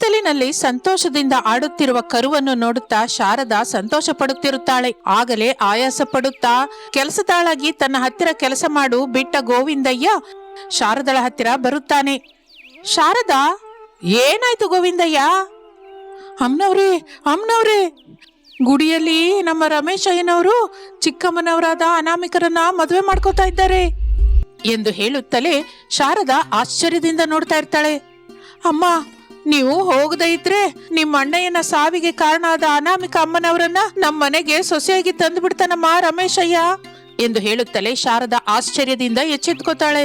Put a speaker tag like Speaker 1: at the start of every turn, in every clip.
Speaker 1: ಹಿತ್ತಲಿನಲ್ಲಿ ಸಂತೋಷದಿಂದ ಆಡುತ್ತಿರುವ ಕರುವನ್ನು ನೋಡುತ್ತಾ ಶಾರದಾ ಸಂತೋಷ ಪಡುತ್ತಿರುತ್ತಾಳೆ ಆಗಲೇ ಆಯಾಸ ಪಡುತ್ತಾ, ಕೆಲಸದಾಳಾಗಿ ತನ್ನ ಹತ್ತಿರ ಕೆಲಸ ಮಾಡು, ಬಿಟ್ಟ ಗೋವಿಂದಯ್ಯ ಶಾರದಳ ಹತ್ತಿರ ಬರುತ್ತಾನೆ. ಶಾರದಾ, ಏನಾಯ್ತು ಗೋವಿಂದಯ್ಯ? ಅಮ್ನವ್ರಿ ಅಮ್ನವ್ರಿ, ಗುಡಿಯಲ್ಲಿ ನಮ್ಮ ರಮೇಶ್ ಅಯ್ಯನವರು ಚಿಕ್ಕಮ್ಮನವರಾದ ಅನಾಮಿಕರನ್ನ ಮದುವೆ ಮಾಡ್ಕೋತಾ ಇದ್ದಾರೆ ಎಂದು ಹೇಳುತ್ತಲೇ ಶಾರದಾ ಆಶ್ಚರ್ಯದಿಂದ ನೋಡ್ತಾ ಇರ್ತಾಳೆ. ಅಮ್ಮ ನೀವು ಹೋಗದೇ ಇದ್ರೆ ನಿಮ್ಮ ಅಣ್ಣಯ್ಯನ ಸಾವಿಗೆ ಕಾರಣ ಆದ ಅನಾಮಿಕ ಅಮ್ಮನವರನ್ನ ನಮ್ಮ ಮನೆಗೆ ಸೊಸೆಯಾಗಿ ತಂದು ಬಿಡ್ತಾನಮ್ಮ ರಮೇಶಯ್ಯ ಎಂದು ಹೇಳುತ್ತಲೇ ಶಾರದಾ ಆಶ್ಚರ್ಯದಿಂದ ಎಚ್ಚೆತ್ಕೋತಾಳೆ.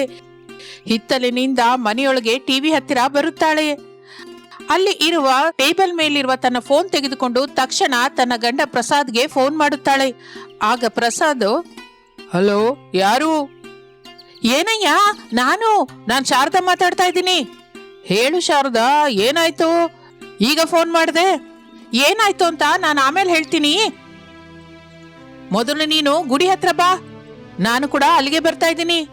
Speaker 1: ಹಿತ್ತಲಿನಿಂದ ಮನೆಯೊಳಗೆ ಟಿವಿ ಹತ್ತಿರ ಬರುತ್ತಾಳೆ. ಅಲ್ಲಿ ಇರುವ ಟೇಬಲ್ ಮೇಲಿರುವ ತನ್ನ ಫೋನ್ ತೆಗೆದುಕೊಂಡು ತಕ್ಷಣ ತನ್ನ ಗಂಡ ಪ್ರಸಾದ್ಗೆ ಫೋನ್ ಮಾಡುತ್ತಾಳೆ. ಆಗ ಪ್ರಸಾದ್, ಹಲೋ, ಯಾರು? ಏನಯ್ಯ, ನಾನು, ನಾನ್ ಶಾರದಾ ಮಾತಾಡ್ತಾ ಇದ್ದೀನಿ. ಹೇಳು ಶಾರದಾ, ಏನಾಯ್ತು? ಈಗ ಫೋನ್ ಮಾಡಿದೆ. ಏನಾಯ್ತು ಅಂತ ನಾನು ಆಮೇಲೆ ಹೇಳ್ತೀನಿ. ಮೊದಲು ನೀನು ಗುಡಿ ಹತ್ರ ಬಾ. ನಾನು ಕೂಡ ಅಲ್ಲಿಗೆ ಬರ್ತಾ ಇದ್ದೀನಿ.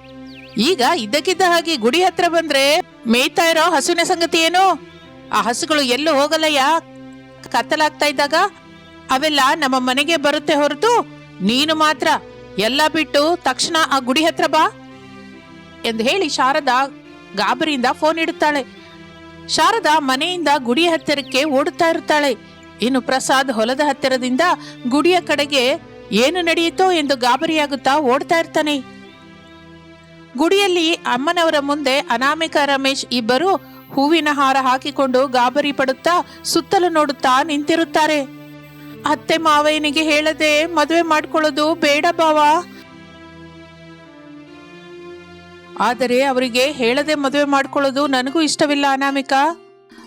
Speaker 1: ಈಗ ಇದ್ದಕ್ಕಿದ್ದ ಹಾಗೆ ಗುಡಿ ಹತ್ರ ಬಂದ್ರೆ ಮೇಯ್ತಾ ಇರೋ ಹಸುವಿನ ಸಂಗತಿ ಏನು? ಆ ಹಸುಗಳು ಎಲ್ಲೂ ಹೋಗಲ್ಲಯ್ಯ? ಕತ್ತಲಾಗ್ತಾ ಇದ್ದಾಗ ಅವೆಲ್ಲ ನಮ್ಮ ಮನೆಗೆ ಬರುತ್ತೆ ಹೊರತು ನೀನು ಮಾತ್ರ. ಎಲ್ಲ ಬಿಟ್ಟು ತಕ್ಷಣ ಆ ಗುಡಿ ಹತ್ರ ಬಾ. ಎಂದು ಹೇಳಿ ಶಾರದಾ ಗಾಬರಿಯಿಂದ ಫೋನ್ ಇಡುತ್ತಾಳೆ. ಶಾರದಾ ಮನೆಯಿಂದ ಗುಡಿ ಹತ್ತಿರಕ್ಕೆ ಓಡುತ್ತಾ ಇರುತ್ತಾಳೆ. ಇನ್ನು ಪ್ರಸಾದ್ ಹೊಲದ ಹತ್ತಿರದಿಂದ ಗುಡಿಯ ಕಡೆಗೆ ಏನು ನಡೆಯಿತೋ ಎಂದು ಗಾಬರಿಯಾಗುತ್ತಾ ಓಡ್ತಾ ಇರ್ತಾನೆ. ಗುಡಿಯಲ್ಲಿ ಅಮ್ಮನವರ ಮುಂದೆ ಅನಾಮಿಕ ರಮೇಶ್ ಇಬ್ಬರು ಹೂವಿನ ಹಾರ ಹಾಕಿಕೊಂಡು ಗಾಬರಿ ಪಡುತ್ತಾ ಸುತ್ತಲೂ ನೋಡುತ್ತಾ ನಿಂತಿರುತ್ತಾರೆ. ಅತ್ತೆ ಮಾವಯ್ಯನಿಗೆ ಹೇಳದೆ ಮದುವೆ ಮಾಡ್ಕೊಳ್ಳೋದು ಬೇಡ ಬಾವ. ಆದರೆ ಅವರಿಗೆ ಹೇಳದೆ ಮದುವೆ ಮಾಡ್ಕೊಳ್ಳೋದು ನನಗೂ ಇಷ್ಟವಿಲ್ಲ ಅನಾಮಿಕ.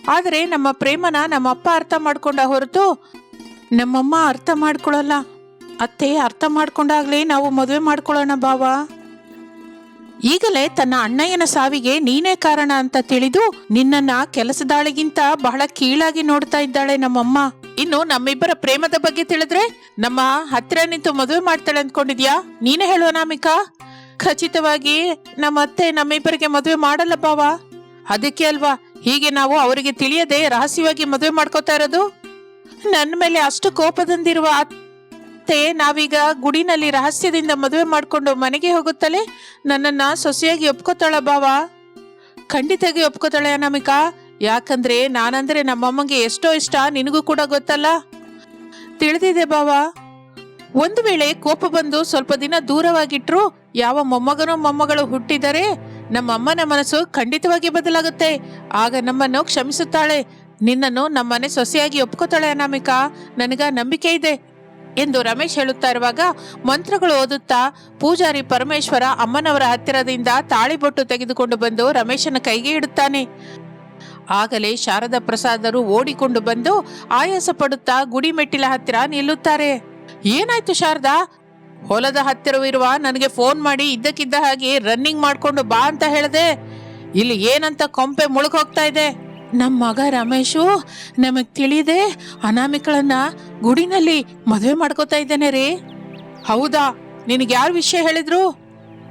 Speaker 1: ಆದರೆ ನಮ್ಮ ಪ್ರೇಮನ ನಮ್ಮ ಅಪ್ಪ ಅರ್ಥ ಮಾಡ್ಕೊಂಡ ಹೊರತು ನಮ್ಮಮ್ಮ ಅರ್ಥ ಮಾಡ್ಕೊಳ್ಳಲ್ಲ ಅತ್ತೆ ಅರ್ಥ ಮಾಡ್ಕೊಂಡಾಗ್ಲೇ ನಾವು ಮದುವೆ ಮಾಡ್ಕೊಳ್ಳೋಣ ಬಾವ ಈಗಲೇ ತನ್ನ ಅಣ್ಣಯ್ಯನ ಸಾವಿಗೆ ನೀನೇ ಕಾರಣ ಅಂತ ತಿಳಿದು ನಿನ್ನನ್ನ ಕೆಲಸದಾಳಿಗಿಂತ ಬಹಳ ಕೀಳಾಗಿ ನೋಡ್ತಾ ಇದ್ದಾಳೆ ನಮ್ಮಮ್ಮ. ಇನ್ನು ನಮ್ಮಿಬ್ಬರ ಪ್ರೇಮದ ಬಗ್ಗೆ ತಿಳಿದ್ರೆ ನಮ್ಮ ಹತ್ತಿರ ನಿಂತು ಮದುವೆ ಮಾಡ್ತಾಳೆ ಅನ್ಕೊಂಡಿದ್ಯಾ ನೀನೇ ಹೇಳು ಅನಾಮಿಕಾ. ಖಚಿತವಾಗಿ ನಮ್ಮ ಅತ್ತೆ ನಮ್ಮಿಬ್ಬರಿಗೆ ಮದುವೆ ಮಾಡಲ್ಲ ಬಾವ. ಅದಕ್ಕೆ ಅಲ್ವಾ ಹೀಗೆ ನಾವು ಅವರಿಗೆ ತಿಳಿಯದೆ ರಹಸ್ಯವಾಗಿ ಮದುವೆ ಮಾಡ್ಕೋತಾ ಇರೋದು? ನನ್ನ ಮೇಲೆ ಅಷ್ಟು ಕೋಪದಂದಿರುವ ಅತ್ತೆ ನಾವೀಗ ಗುಡಿನಲ್ಲಿ ರಹಸ್ಯದಿಂದ ಮದುವೆ ಮಾಡಿಕೊಂಡು ಮನೆಗೆ ಹೋಗುತ್ತಲೇ ನನ್ನನ್ನ ಸೊಸೆಯಾಗಿ ಒಪ್ಕೋತಾಳ ಬಾವ. ಖಂಡಿತಾಗಿ ಒಪ್ಕೋತಾಳೆ ಅನಾಮಿಕಾ. ಯಾಕಂದ್ರೆ ನಾನಂದ್ರೆ ನಮ್ಮಮ್ಮಗೆ ಎಷ್ಟೋ ಇಷ್ಟ, ನಿನಗೂ ಕೂಡ ಗೊತ್ತಲ್ಲ? ತಿಳಿದಿದೆ ಬಾವ. ಒಂದು ವೇಳೆ ಕೋಪ ಬಂದು ಸ್ವಲ್ಪ ದಿನ ದೂರವಾಗಿಟ್ರು ಯಾವ ಮೊಮ್ಮಗನು ಮೊಮ್ಮಗಳು ಹುಟ್ಟಿದರೆ ನಮ್ಮ ಅಮ್ಮನ ಮನಸ್ಸು ಖಂಡಿತವಾಗಿ ಬದಲಾಗುತ್ತೆ. ಆಗ ನಮ್ಮನ್ನು ಕ್ಷಮಿಸುತ್ತಾಳೆ. ನಿನ್ನನ್ನು ನಮ್ಮನೆ ಸೊಸೆಯಾಗಿ ಒಪ್ಕೋತಾಳೆ ಅನಾಮಿಕಾ. ನನಗ ನಂಬಿಕೆ ಇದೆ ಎಂದು ರಮೇಶ್ ಹೇಳುತ್ತಾ ಇರುವಾಗ ಮಂತ್ರಗಳು ಓದುತ್ತಾ ಪೂಜಾರಿ ಪರಮೇಶ್ವರ ಅಮ್ಮನವರ ಹತ್ತಿರದಿಂದ ತಾಳಿಬೊಟ್ಟು ತೆಗೆದುಕೊಂಡು ಬಂದು ರಮೇಶನ ಕೈಗೆ ಇಡುತ್ತಾನೆ. ಆಗಲೇ ಶಾರದಾ ಪ್ರಸಾದರು ಓಡಿಕೊಂಡು ಬಂದು ಆಯಾಸ ಪಡುತ್ತಾ ಗುಡಿ ಮೆಟ್ಟಿಲ ಹತ್ತಿರ ನಿಲ್ಲುತ್ತಾರೆ. ಏನಾಯ್ತು ಶಾರದಾ? ಹೊಲದ ಹತ್ತಿರವಿರುವ ನನಗೆ ಫೋನ್ ಮಾಡಿ, ಇದ್ದಕ್ಕಿದ್ದ ಹಾಗೆ ರನ್ನಿಂಗ್ ಮಾಡ್ಕೊಂಡು ಬಾ ಅಂತ ಹೇಳಿದೆ. ಇಲ್ಲಿ ಏನಂತ ಕೊಂಪೆ ಮುಳುಗ್ ಹೋಗ್ತಾ ಇದೆ. ನಮ್ಮ ಮಗ ರಮೇಶು, ನಮಗೆ ತಿಳಿದೆ, ಅನಾಮಿಕಳನ್ನ ಗುಡಿನಲ್ಲಿ ಮದುವೆ ಮಾಡ್ಕೋತಾ ಇದ್ದೇನೆ ರೀ. ಹೌದಾ? ನಿನಗೆ ಯಾರು ವಿಷಯ ಹೇಳಿದ್ರು?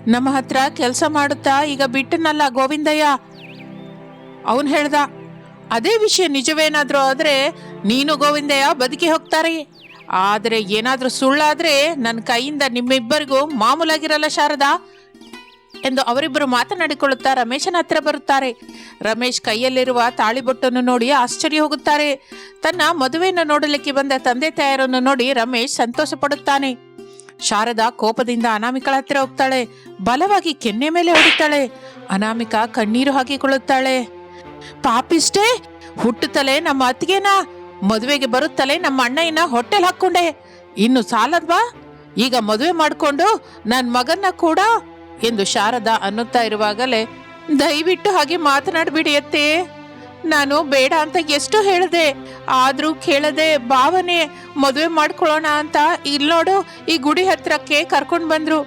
Speaker 1: ನಮ್ಮ ಹತ್ರ ಕೆಲಸ ಮಾಡುತ್ತಾ, ಈಗ ಬಿಟ್ಟನಲ್ಲ ಗೋವಿಂದಯ್ಯ? ಅವನು ಹೇಳ್ದ, ಅದೇ ವಿಷಯ ನಿಜವೇನಾದರೂ ಆದರೆ ನೀನು ಗೋವಿಂದಯ್ಯ ಬದುಕಿ ಹೋಗ್ತಾರೆ ಆದ್ರೆ ಏನಾದರೂ ಸುಳ್ಳಾದ್ರೆ ನನ್ನ ಕೈಯಿಂದ ನಿಮ್ಮಿಬ್ಬರಿಗೂ ಮಾಮೂಲಾಗಿರಲ್ಲ ಶಾರದಾ? ಎಂದು ಅವರಿಬ್ಬರು ಮಾತನಾಡಿಕೊಳ್ಳುತ್ತಾ ರಮೇಶನ ಹತ್ತಿರ ಬರುತ್ತಾರೆ. ರಮೇಶ್ ಕೈಯಲ್ಲಿರುವ ತಾಳಿಬೊಟ್ಟನ್ನು ನೋಡಿ ಆಶ್ಚರ್ಯ ಹೋಗುತ್ತಾರೆ. ತನ್ನ ಮದುವೆಯನ್ನು ನೋಡಲಿಕ್ಕೆ ಬಂದ ತಂದೆ ತಾಯರನ್ನು ನೋಡಿ ರಮೇಶ್ ಸಂತೋಷ ಪಡುತ್ತಾನೆ. ಶಾರದಾ ಕೋಪದಿಂದ ಅನಾಮಿಕಳ ಹತ್ತಿರ ಹೋಗ್ತಾಳೆ. ಬಲವಾಗಿ ಕೆನ್ನೆ ಮೇಲೆ ಹೊಡಿತಾಳೆ. ಅನಾಮಿಕಾ ಕಣ್ಣೀರು ಹಾಕಿಕೊಳ್ಳುತ್ತಾಳೆ. ಪಾಪಿಷ್ಟೇ, ಹುಟ್ಟುತ್ತಲೇ ನಮ್ಮ ಅತ್ತಿಗೆನ? ಮದುವೆಗೆ ಬರುತ್ತಲೇ ನಮ್ಮ ಅಣ್ಣಯ್ಯನ ಹೊಟ್ಟೆಲ್ ಹಾಕೊಂಡೆ ಇನ್ನು ಸಾಲದ್ವಾ ಈಗ ಮದುವೆ ಮಾಡಿಕೊಂಡು ನನ್ನ ಮಗನ್ನ ಕೂಡ ಎಂದು ಶಾರದಾ ಅನ್ನುತ್ತಾ ಇರುವಾಗಲೇ ದಯವಿಟ್ಟು ಹಾಗೆ ಮಾತನಾಡ್ಬಿಡಿ ಅತ್ತೆ. ನಾನು ಬೇಡ ಅಂತ ಎಷ್ಟು ಹೇಳಿದೆ. ಆದರೂ ಕೇಳದೆ ಭಾವನೆ ಮದುವೆ ಮಾಡ್ಕೊಳ್ಳೋಣ ಅಂತ ಇಲ್ಲಿ ನೋಡು ಈ ಗುಡಿ ಹತ್ರಕ್ಕೆ ಕರ್ಕೊಂಡು ಬಂದ್ರು.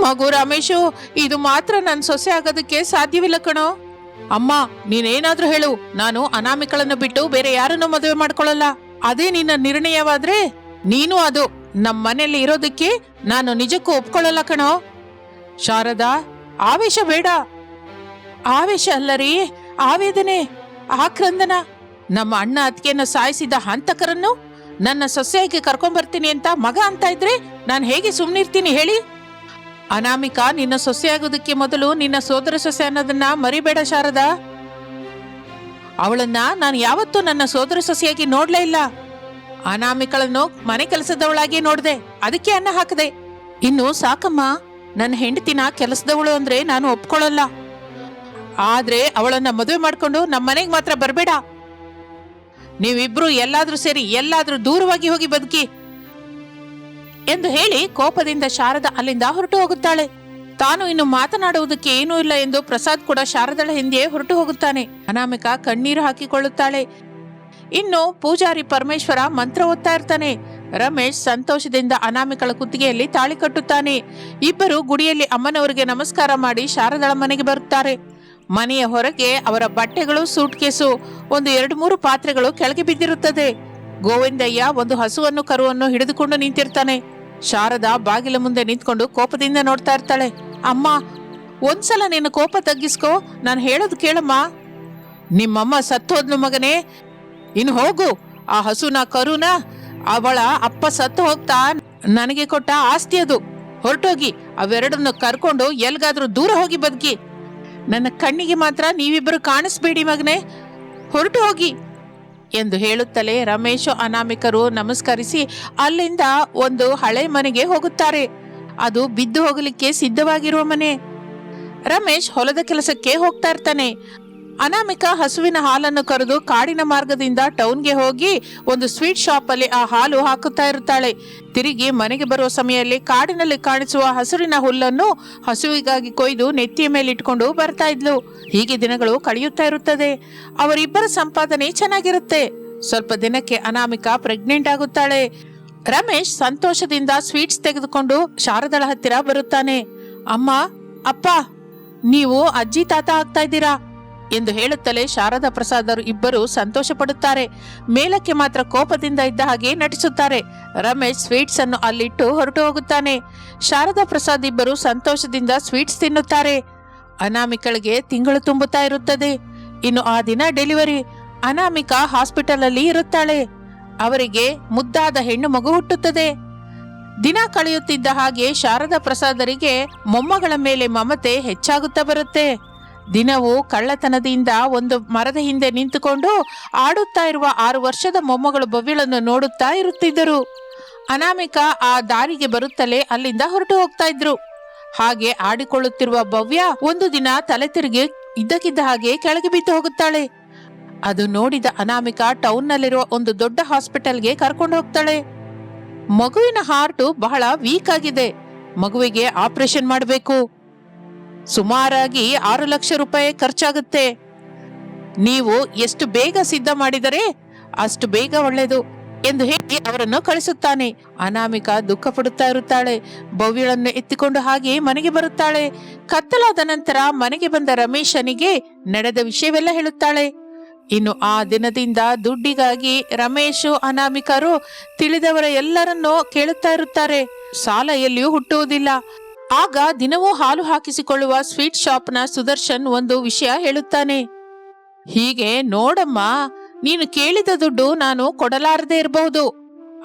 Speaker 1: ಮಗು ರಮೇಶು, ಇದು ಮಾತ್ರ ನನ್ನ ಸೊಸೆ ಆಗೋದಕ್ಕೆ ಸಾಧ್ಯವಿಲ್ಲ ಕಣೋ. ಅಮ್ಮ, ನೀನೇನಾದ್ರೂ ಹೇಳು. ನಾನು ಅನಾಮಿಕಳನ್ನು ಬಿಟ್ಟು ಬೇರೆ ಯಾರನ್ನು ಮದುವೆ ಮಾಡ್ಕೊಳ್ಳಲ್ಲ. ಅದೇ ನಿನ್ನ ನಿರ್ಣಯವಾದ್ರೆ? ನೀನು ಅದು. ನಮ್ಮ ಮನೆಯಲ್ಲಿ ಇರೋದಕ್ಕೆ ನಾನು ನಿಜಕ್ಕೂ ಒಪ್ಕೊಳ್ಳಲ್ಲ ಕಣೋ. ಶಾರದಾ, ಆವೇಶ ಬೇಡ. ಆವೇಶ ಅಲ್ಲ ರೀ ಆವೇದನೆ, ಆಕ್ರಂದನ. ನಮ್ಮ ಅಣ್ಣ ಅತ್ತಿಗೆಯನ್ನು ಸಾಯಿಸಿದ ಹಂತಕರನ್ನು ನನ್ನ ಸೊಸೆಯಾಗಿ ಕರ್ಕೊಂಬರ್ತೀನಿ ಅಂತ ಮಗ ಅಂತ ಇದ್ರೆ ನಾನು ಹೇಗೆ ಸುಮ್ಮನಿರ್ತೀನಿ ಹೇಳಿ? ಅನಾಮಿಕಾ, ನಿನ್ನ ಸೊಸೆಯಾಗೋದಕ್ಕೆ ಮೊದಲು ನಿನ್ನ ಸೋದರ ಸೊಸೆ ಅನ್ನೋದನ್ನ ಮರಿಬೇಡ ಶಾರದ. ಅವಳನ್ನ ನಾನು ಯಾವತ್ತೂ ನನ್ನ ಸೋದರ ಸೊಸೆಯಾಗಿ ನೋಡ್ಲೇ ಇಲ್ಲ. ಅನಾಮಿಕಳನ್ನು ಮನೆ ಕೆಲಸದವಳಾಗಿ ನೋಡ್ದೆ, ಅದಕ್ಕೆ ಅನ್ನ ಹಾಕದೆ. ಇನ್ನು ಸಾಕಮ್ಮ, ನನ್ನ ಹೆಂಡತಿನ ಕೆಲಸದವಳು ಅಂದ್ರೆ ನಾನು ಒಪ್ಕೊಳ್ಳಲ್ಲ. ಆದ್ರೆ ಅವಳನ್ನ ಮದುವೆ ಮಾಡ್ಕೊಂಡು ನಮ್ಮ ಮನೆಗೆ ಮಾತ್ರ ಬರಬೇಡ. ನೀವಿಬ್ರು ಎಲ್ಲಾದ್ರೂ ಸೇರಿ ಎಲ್ಲಾದ್ರೂ ದೂರವಾಗಿ ಹೋಗಿ ಬದುಕಿ ಎಂದು ಹೇಳಿ ಕೋಪದಿಂದ ಶಾರದ ಅಲ್ಲಿಂದ ಹೊರಟು ಹೋಗುತ್ತಾಳೆ. ತಾನು ಇನ್ನು ಮಾತನಾಡುವುದಕ್ಕೆ ಏನೂ ಇಲ್ಲ ಎಂದು ಪ್ರಸಾದ್ ಕೂಡ ಶಾರದಳ ಹಿಂದೆಯೇ ಹೊರಟು ಹೋಗುತ್ತಾನೆ. ಅನಾಮಿಕಾ ಕಣ್ಣೀರು ಹಾಕಿಕೊಳ್ಳುತ್ತಾಳೆ. ಇನ್ನು ಪೂಜಾರಿ ಪರಮೇಶ್ವರ ಮಂತ್ರ ಓದ್ತಾ ಇರ್ತಾನೆ. ರಮೇಶ್ ಸಂತೋಷದಿಂದ ಅನಾಮಿಕಳ ಕುತ್ತಿಗೆಯಲ್ಲಿ ತಾಳಿ ಕಟ್ಟುತ್ತಾನೆ. ಇಬ್ಬರು ಗುಡಿಯಲ್ಲಿ ಅಮ್ಮನವರಿಗೆ ನಮಸ್ಕಾರ ಮಾಡಿ ಶಾರದಳ ಮನೆಗೆ ಬರುತ್ತಾರೆ. ಮನೆಯ ಹೊರಗೆ ಅವರ ಬಟ್ಟೆಗಳು ಸೂಟ್ ಕೇಸು ಒಂದು ಎರಡು ಮೂರು ಪಾತ್ರೆಗಳು ಕೆಳಗೆ ಬಿದ್ದಿರುತ್ತದೆ. ಗೋವಿಂದಯ್ಯ ಒಂದು ಹಸುವನ್ನು, ಕರುವನ್ನು ಹಿಡಿದುಕೊಂಡು ನಿಂತಿರ್ತಾನೆ. ಶಾರದಾ ಬಾಗಿಲ ಮುಂದೆ ನಿಂತ್ಕೊಂಡು ಕೋಪದಿಂದ ನೋಡ್ತಾ ಇರ್ತಾಳೆ. ಅಮ್ಮ, ಒಂದ್ಸಲ ನಿನ್ನ ಕೋಪ ತಗ್ಗಿಸ್ಕೋ, ನಾನು ಹೇಳೋದು ಕೇಳಮ್ಮ. ನಿಮ್ಮಮ್ಮ ಸತ್ತೋದ್ನು ಮಗನೇ, ಇನ್ನು ಹೋಗು. ಆ ಹಸುನ, ಕರುನ, ಅವಳ ಅಪ್ಪ ಸತ್ತು ಹೋಗ್ತಾ ನನಗೆ ಕೊಟ್ಟ ಆಸ್ತಿ ಅದು. ಹೊರಟೋಗಿ, ಅವೆರಡನ್ನು ಕರ್ಕೊಂಡು ಎಲ್ಗಾದ್ರೂ ದೂರ ಹೋಗಿ ಬದುಕಿ. ನನ್ನ ಕಣ್ಣಿಗೆ ಮಾತ್ರ ನೀವಿಬ್ಬರು ಕಾಣಿಸ್ಬೇಡಿ ಮಗನೇ. ಹೊರಟು ಹೋಗಿ. ಎಂದು ಹೇಳುತ್ತಲೇ ರಮೇಶ ಅನಾಮಿಕರು ನಮಸ್ಕರಿಸಿ ಅಲ್ಲಿಂದ ಒಂದು ಹಳೆ ಮನೆಗೆ ಹೋಗುತ್ತಾರೆ. ಅದು ಬಿದ್ದು ಹೋಗಲಿಕ್ಕೆ ಸಿದ್ಧವಾಗಿರುವ ಮನೆ. ರಮೇಶ್ ಹೊಲದ ಕೆಲಸಕ್ಕೆ ಹೋಗ್ತಾ ಇರ್ತಾನೆ. ಅನಾಮಿಕ ಹಸುವಿನ ಹಾಲನ್ನು ಕರೆದು ಕಾಡಿನ ಮಾರ್ಗದಿಂದ ಟೌನ್ಗೆ ಹೋಗಿ ಒಂದು ಸ್ವೀಟ್ ಶಾಪ್ ಅಲ್ಲಿ ಆ ಹಾಲು ಹಾಕುತ್ತಾ ಇರುತ್ತಾಳೆ. ತಿರುಗಿ ಮನೆಗೆ ಬರುವ ಸಮಯದಲ್ಲಿ ಕಾಡಿನಲ್ಲಿ ಕಾಣಿಸುವ ಹಸುರಿನ ಹುಲ್ಲನ್ನು ಹಸುವಿಗಾಗಿ ಕೊಯ್ದು ನೆತ್ತಿಯ ಮೇಲೆ ಇಟ್ಕೊಂಡು ಬರ್ತಾ ಇದ್ಲು. ಹೀಗೆ ದಿನಗಳು ಕಳೆಯುತ್ತಾ ಇರುತ್ತದೆ. ಅವರಿಬ್ಬರ ಸಂಪಾದನೆ ಚೆನ್ನಾಗಿರುತ್ತೆ. ಸ್ವಲ್ಪ ದಿನಕ್ಕೆ ಅನಾಮಿಕ ಪ್ರೆಗ್ನೆಂಟ್ ಆಗುತ್ತಾಳೆ. ರಮೇಶ್ ಸಂತೋಷದಿಂದ ಸ್ವೀಟ್ಸ್ ತೆಗೆದುಕೊಂಡು ಶಾರದಳ ಹತ್ತಿರ ಬರುತ್ತಾನೆ. ಅಮ್ಮ, ಅಪ್ಪ, ನೀವು ಅಜ್ಜಿ, ತಾತ ಆಗ್ತಾ ಇದ್ದೀರಾ? ಎಂದು ಹೇಳುತ್ತಲೇ ಶಾರದಾ ಪ್ರಸಾದರು ಇಬ್ಬರು ಸಂತೋಷ ಪಡುತ್ತಾರೆ ಮೇಲಕ್ಕೆ ಮಾತ್ರ ಕೋಪದಿಂದ ಇದ್ದ ಹಾಗೆ ನಟಿಸುತ್ತಾರೆ. ರಮೇಶ್ ಸ್ವೀಟ್ಸ್ ಅನ್ನು ಅಲ್ಲಿಟ್ಟು ಹೊರಟು ಹೋಗುತ್ತಾನೆ. ಶಾರದಾ ಪ್ರಸಾದ್ ಇಬ್ಬರು ಸಂತೋಷದಿಂದ ಸ್ವೀಟ್ಸ್ ತಿನ್ನುತ್ತಾರೆ. ಅನಾಮಿಕಳಿಗೆ ತಿಂಗಳು ತುಂಬುತ್ತಾ ಇರುತ್ತದೆ. ಇನ್ನು ಆ ದಿನ ಡೆಲಿವರಿ ಅನಾಮಿಕಾ ಹಾಸ್ಪಿಟಲ್ ಅಲ್ಲಿ ಇರುತ್ತಾಳೆ. ಅವರಿಗೆ ಮುದ್ದಾದ ಹೆಣ್ಣು ಮಗು ಹುಟ್ಟುತ್ತದೆ. ದಿನ ಕಳೆಯುತ್ತಿದ್ದ ಹಾಗೆ ಶಾರದಾ ಪ್ರಸಾದರಿಗೆ ಮೊಮ್ಮಗಳ ಮೇಲೆ ಮಮತೆ ಹೆಚ್ಚಾಗುತ್ತಾ ಬರುತ್ತೆ. ದಿನವೂ ಕಳ್ಳತನದಿಂದ ಒಂದು ಮರದ ಹಿಂದೆ ನಿಂತುಕೊಂಡು ಆಡುತ್ತಾ ಇರುವ ಆರು ವರ್ಷದ ಮೊಮ್ಮಗಳು ಭವ್ಯಳನ್ನು ನೋಡುತ್ತಾ ಇರುತ್ತಿದ್ದರು. ಅನಾಮಿಕ ಆ ದಾರಿಗೆ ಬರುತ್ತಲೇ ಅಲ್ಲಿಂದ ಹೊರಟು ಹೋಗ್ತಾ ಇದ್ರು. ಹಾಗೆ ಆಡಿಕೊಳ್ಳುತ್ತಿರುವ ಭವ್ಯ ಒಂದು ದಿನ ತಲೆ ತಿರುಗಿ ಇದ್ದಕ್ಕಿದ್ದ ಹಾಗೆ ಕೆಳಗೆ ಬಿದ್ದು ಹೋಗುತ್ತಾಳೆ. ಅದು ನೋಡಿದ ಅನಾಮಿಕ ಟೌನ್ನಲ್ಲಿರುವ ಒಂದು ದೊಡ್ಡ ಹಾಸ್ಪಿಟಲ್ಗೆ ಕರ್ಕೊಂಡು ಹೋಗ್ತಾಳೆ. ಮಗುವಿನ ಹಾರ್ಟು ಬಹಳ ವೀಕ್ ಆಗಿದೆ. ಮಗುವಿಗೆ ಆಪರೇಷನ್ ಮಾಡಬೇಕು. ಸುಮಾರಾಗಿ ಆರು ಲಕ್ಷ ರೂಪಾಯಿ ಖರ್ಚಾಗುತ್ತೆ. ನೀವು ಎಷ್ಟು ಬೇಗ ಸಿದ್ಧ ಮಾಡಿದರೆ ಅಷ್ಟು ಬೇಗ ಒಳ್ಳೆಯದು ಎಂದು ಹೇಳಿ ಅವರನ್ನು ಕಳಿಸುತ್ತಾನೆ. ಅನಾಮಿಕ ದುಃಖ ಪಡುತ್ತಾ ಇರುತ್ತಾಳೆ. ಭವ್ಯಳನ್ನು ಎತ್ತಿಕೊಂಡು ಹಾಗೆ ಮನೆಗೆ ಬರುತ್ತಾಳೆ. ಕತ್ತಲಾದ ನಂತರ ಮನೆಗೆ ಬಂದ ರಮೇಶನಿಗೆ ನಡೆದ ವಿಷಯವೆಲ್ಲ ಹೇಳುತ್ತಾಳೆ. ಇನ್ನು ಆ ದಿನದಿಂದ ದುಡ್ಡಿಗಾಗಿ ರಮೇಶು, ಅನಾಮಿಕರು ತಿಳಿದವರ ಎಲ್ಲರನ್ನೂ ಕೇಳುತ್ತಾ ಇರುತ್ತಾರೆ. ಸಾಲ ಎಲ್ಲಿಯೂ ಹುಟ್ಟುವುದಿಲ್ಲ. ಆಗ ದಿನವೂ ಹಾಲು ಹಾಕಿಸಿಕೊಳ್ಳುವ ಸ್ವೀಟ್ ಶಾಪ್ನ ಸುದರ್ಶನ್ ಒಂದು ವಿಷಯ ಹೇಳುತ್ತಾನೆ. ಹೀಗೆ, ನೋಡಮ್ಮ, ನೀನು ಕೇಳಿದ ದುಡ್ಡು ನಾನು ಕೊಡಲಾರದೆ ಇರಬಹುದು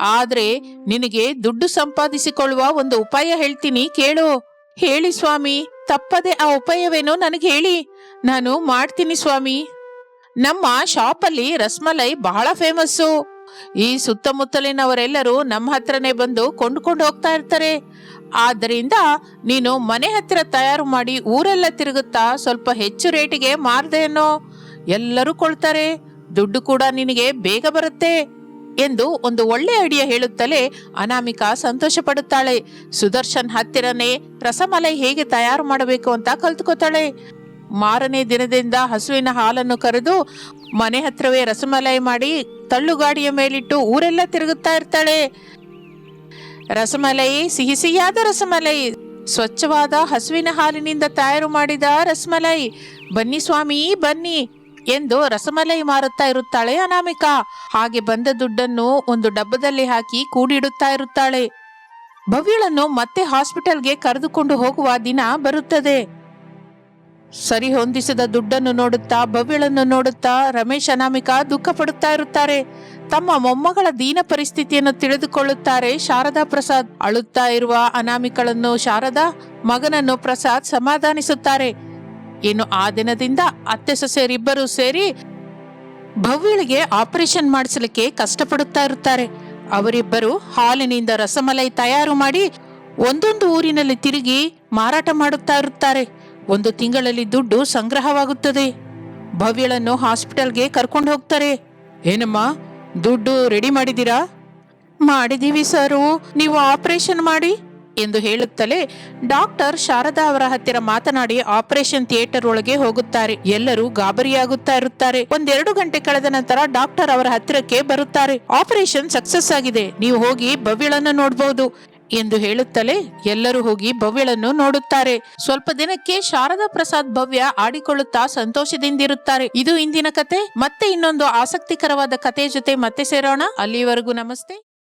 Speaker 1: ಆದ್ರೆ, ನಿನಗೆ ದುಡ್ಡು ಸಂಪಾದಿಸಿಕೊಳ್ಳುವ ಒಂದು ಉಪಾಯ ಹೇಳ್ತೀನಿ ಕೇಳು. ಹೇಳಿ ಸ್ವಾಮಿ, ತಪ್ಪದೆ ಆ ಉಪಾಯವೇನೋ ನನಗೆ ಹೇಳಿ. ನಾನು ಮಾಡ್ತೀನಿ ಸ್ವಾಮಿ. ನಮ್ಮ ಶಾಪಲ್ಲಿ ರಸ್ಮಲೈ ಬಹಳ ಫೇಮಸ್ಸು. ಈ ಸುತ್ತಮುತ್ತಲಿನವರೆಲ್ಲರೂ ನಮ್ಮ ಹತ್ರನೇ ಬಂದು ಕೊಂಡ್ಕೊಂಡು ಹೋಗ್ತಾ ಇರ್ತಾರೆ. ಆದ್ದರಿಂದ ನೀನು ಮನೆ ಹತ್ತಿರ ತಯಾರು ಮಾಡಿ ಊರೆಲ್ಲ ತಿರುಗುತ್ತಾ ಸ್ವಲ್ಪ ಹೆಚ್ಚು ರೇಟಿಗೆ ಮಾರ್ದೇನೋ ಎಲ್ಲರೂ ಕೊಳ್ತಾರೆ. ದುಡ್ಡು ಕೂಡ ನಿನಗೆ ಬೇಗ ಬರುತ್ತೆ ಎಂದು ಒಂದು ಒಳ್ಳೆ ಐಡಿಯಾ ಹೇಳುತ್ತಲೇ ಅನಾಮಿಕಾ ಸಂತೋಷ ಪಡುತ್ತಾಳೆ ಸುದರ್ಶನ್ ಹತ್ತಿರನೇ ರಸಮಲೈ ಹೇಗೆ ತಯಾರು ಮಾಡಬೇಕು ಅಂತ ಕಲ್ತ್ಕೋತಾಳೆ. ಮಾರನೇ ದಿನದಿಂದ ಹಸುವಿನ ಹಾಲನ್ನು ಕರೆದು ಮನೆ ಹತ್ರವೇ ರಸಮಲೈ ಮಾಡಿ ತಳ್ಳುಗಾಡಿಯ ಮೇಲಿಟ್ಟು ಊರೆಲ್ಲ ತಿರುಗುತ್ತಾ ಇರ್ತಾಳೆ. ರಸಮಲೈ ಸಿಹಿ ಸಿಹಿಯಾದ ರಸಮಲೈ, ಸ್ವಚ್ಛವಾದ ಹಸುವಿನ ಹಾಲಿನಿಂದ ತಯಾರು ಮಾಡಿದ ರಸಮಲೈ. ಬನ್ನಿ ಸ್ವಾಮಿ, ಬನ್ನಿ ಎಂದು ರಸಮಲೈ ಮಾರುತ್ತಾ ಇರುತ್ತಾಳೆ ಅನಾಮಿಕಾ. ಹಾಗೆ ಬಂದ ದುಡ್ಡನ್ನು ಒಂದು ಡಬ್ಬದಲ್ಲಿ ಹಾಕಿ ಕೂಡಿಡುತ್ತಾ ಇರುತ್ತಾಳೆ. ಭವ್ಯಳನ್ನು ಮತ್ತೆ ಹಾಸ್ಪಿಟಲ್ಗೆ ಕರೆದುಕೊಂಡು ಹೋಗುವ ದಿನ ಬರುತ್ತದೆ. ಸರಿ ಹೊಂದಿಸದ ದುಡ್ಡನ್ನು ನೋಡುತ್ತಾ ಭವ್ಯಳನ್ನು ನೋಡುತ್ತಾ ರಮೇಶ್ ಅನಾಮಿಕಾ ದುಃಖ ಪಡುತ್ತಾ ಇರುತ್ತಾರೆ. ತಮ್ಮ ಮೊಮ್ಮಗಳ ದೀನ ಪರಿಸ್ಥಿತಿಯನ್ನು ತಿಳಿದುಕೊಳ್ಳುತ್ತಾರೆ. ಶಾರದಾ ಪ್ರಸಾದ್ ಅಳುತ್ತಾ ಇರುವ ಅನಾಮಿಕಳನ್ನು ಶಾರದಾ ಮಗನನ್ನು ಪ್ರಸಾದ್ ಸಮಾಧಾನಿಸುತ್ತಾರೆ. ಇನ್ನು ಆ ದಿನದಿಂದ ಅತ್ತೆ ಸೊಸೆಯರಿಬ್ಬರು ಸೇರಿ ಭವ್ಯಳಿಗೆ ಆಪರೇಷನ್ ಮಾಡಿಸಲಿಕ್ಕೆ ಕಷ್ಟಪಡುತ್ತಾ ಇರುತ್ತಾರೆ. ಅವರಿಬ್ಬರು ಹಾಲಿನಿಂದ ರಸಮಲೈ ತಯಾರು ಮಾಡಿ ಒಂದೊಂದು ಊರಿನಲ್ಲಿ ತಿರುಗಿ ಮಾರಾಟ ಮಾಡುತ್ತಾ ಇರುತ್ತಾರೆ. ಒಂದು ತಿಂಗಳಲ್ಲಿ ದುಡ್ಡು ಸಂಗ್ರಹವಾಗುತ್ತದೆ. ಭವ್ಯಳನ್ನು ಹಾಸ್ಪಿಟಲ್ಗೆ ಕರ್ಕೊಂಡು ಹೋಗ್ತಾರೆ. ಏನಮ್ಮ ದುಡ್ಡು ರೆಡಿ ಮಾಡಿದ್ದೀರಾ? ಮಾಡಿದೀವಿ ಸರು ನೀವು ಆಪರೇಷನ್ ಮಾಡಿ. ಎಂದು ಹೇಳುತ್ತಲೇ ಡಾಕ್ಟರ್ ಶಾರದಾ ಅವರ ಹತ್ತಿರ ಮಾತನಾಡಿ ಆಪರೇಷನ್ ಥಿಯೇಟರ್ ಒಳಗೆ ಹೋಗುತ್ತಾರೆ. ಎಲ್ಲರೂ ಗಾಬರಿಯಾಗುತ್ತಾ ಇರುತ್ತಾರೆ. ಒಂದೆರಡು ಗಂಟೆ ಕಳೆದ ನಂತರ ಡಾಕ್ಟರ್ ಅವರ ಹತ್ತಿರಕ್ಕೆ ಬರುತ್ತಾರೆ. ಆಪರೇಷನ್ ಸಕ್ಸಸ್ ಆಗಿದೆ. ನೀವು ಹೋಗಿ ಭವ್ಯಳನ್ನು ನೋಡಬಹುದು ಎಂದು ಹೇಳುತ್ತಲೇ ಎಲ್ಲರೂ ಹೋಗಿ ಭವ್ಯಳನ್ನು ನೋಡುತ್ತಾರೆ. ಸ್ವಲ್ಪ ದಿನಕ್ಕೆ ಶಾರದಾ ಪ್ರಸಾದ್ ಭವ್ಯ ಆಡಿಕೊಳ್ಳುತ್ತಾ ಸಂತೋಷದಿಂದಿರುತ್ತಾರೆ. ಇದು ಇಂದಿನ ಕತೆ, ಮತ್ತೆ ಇನ್ನೊಂದು ಆಸಕ್ತಿಕರವಾದ ಕತೆ ಜೊತೆ ಮತ್ತೆ ಸೇರೋಣ. ಅಲ್ಲಿವರೆಗೂ ನಮಸ್ತೆ.